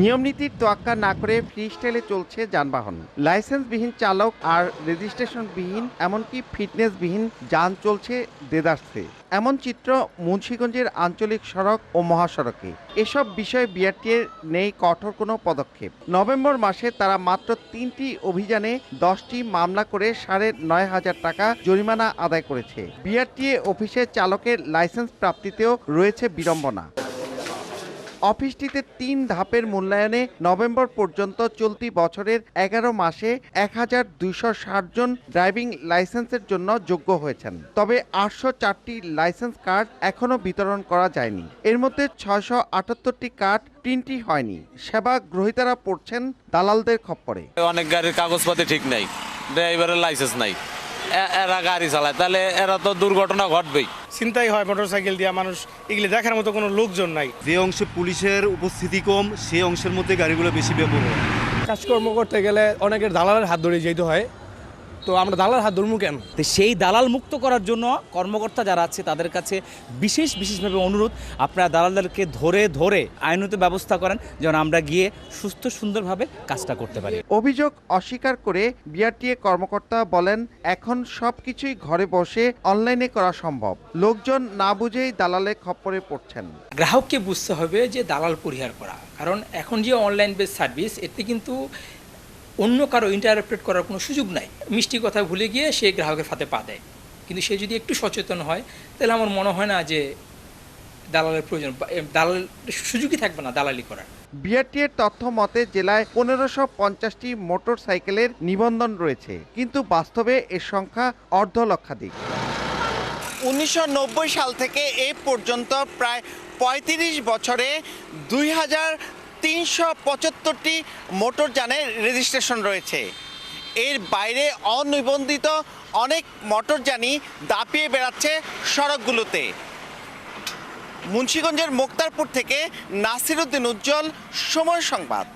নিয়মনীতির তোয়াক্কা না করে ফ্রি স্টাইলে চলছে যানবাহন। লাইসেন্সবিহীন চালক আর রেজিস্ট্রেশনবিহীন, এমনকি ফিটনেসবিহীন যান চলছে দেদার্সে। এমন চিত্র মুন্সীগঞ্জের আঞ্চলিক সড়ক ও মহাসড়কে। এসব বিষয়ে বিআরটিএর নেই কঠোর কোনো পদক্ষেপ। নভেম্বর মাসে তারা মাত্র তিনটি অভিযানে দশটি মামলা করে সাড়ে নয় হাজার টাকা জরিমানা আদায় করেছে। বিআরটিএ অফিসে চালকের লাইসেন্স প্রাপ্তিতেও রয়েছে বিড়ম্বনা। অফিসটিতে তিন ধাপের মূল্যায়নে নভেম্বর পর্যন্ত চলতি বছরের এগারো মাসে এক হাজার দুইশো ষাট জন ড্রাইভিং লাইসেন্সের জন্য যোগ্য হয়েছেন। তবে আটশো চারটি লাইসেন্স কার্ড এখনও বিতরণ করা যায়নি। এর মধ্যে ছয়শো আটাত্তরটি কার্ড প্রিন্টই হয়নি। সেবা গ্রহীতারা পড়ছেন দালালদের খপ্পরে। অনেক গাড়ির কাগজপাতি ঠিক নাই, ড্রাইভারের লাইসেন্স নাই এরা গাড়ি চালায়। তাহলে এরা তো দুর্ঘটনা ঘটবেই। চিন্তাই হয় মোটরসাইকেল দিয়ে মানুষ এগুলি দেখার মতো কোনো লোকজন নাই। যে অংশে পুলিশের উপস্থিতি কম সেই অংশের মধ্যে গাড়িগুলো বেশি ব্যবহার হয় কাজকর্ম করতে গেলে অনেকের দালালের হাত ধরে যেতে হয়। তো আমরা দালাল হাত ধরবো কেন? তো সেই দালাল মুক্ত করার জন্য কর্মকর্তা যারা আছে তাদের কাছে বিশেষ বিশেষভাবে অনুরোধ আপনারা দালালদেরকে ধরে ধরে আইনত ব্যবস্থা করেন যেন আমরা গিয়ে সুস্থ সুন্দরভাবে কাজটা করতে পারি। অভিযোগ অস্বীকার করে বিআরটিএ কর্মকর্তা বলেন এখন সবকিছুই ঘরে বসে অনলাইনে করা সম্ভব। লোকজন না বুঝেই দালালে খপ্পরে পড়ছেন। গ্রাহককে বুঝতে হবে যে দালাল পরিহার করা। কারণ এখন যে অনলাইন বেস সার্ভিস এতে কিন্তু অন্য কারও ইন্টারপ্রেট করার কোনো সুযোগ নাই। মিষ্টি কথা ভুলে গিয়ে সে গ্রাহকের ফাতে পা দেয়। কিন্তু সে যদি একটু সচেতন হয় তাহলে আমার মনে হয় না যে দালালের প্রয়োজন বা, দালাল সুযোগই থাকবে না দালালি করার। বিআরটিএর তথ্য মতে জেলায় পনেরোশো পঞ্চাশটি মোটর সাইকেলের নিবন্ধন রয়েছে। কিন্তু বাস্তবে এর সংখ্যা অর্ধ লক্ষাধিক উনিশশো নব্বই সাল থেকে এ পর্যন্ত প্রায় পঁয়ত্রিশ বছরে দুই হাজার তিনশো পঁচাত্তরটি মোটরযানের রেজিস্ট্রেশন রয়েছে। এর বাইরে অনিবন্ধিত অনেক মোটরযানই দাপিয়ে বেড়াচ্ছে সড়কগুলোতে। মুন্সীগঞ্জের মোক্তারপুর থেকে নাসিরুদ্দিন উজ্জ্বল, সময় সংবাদ।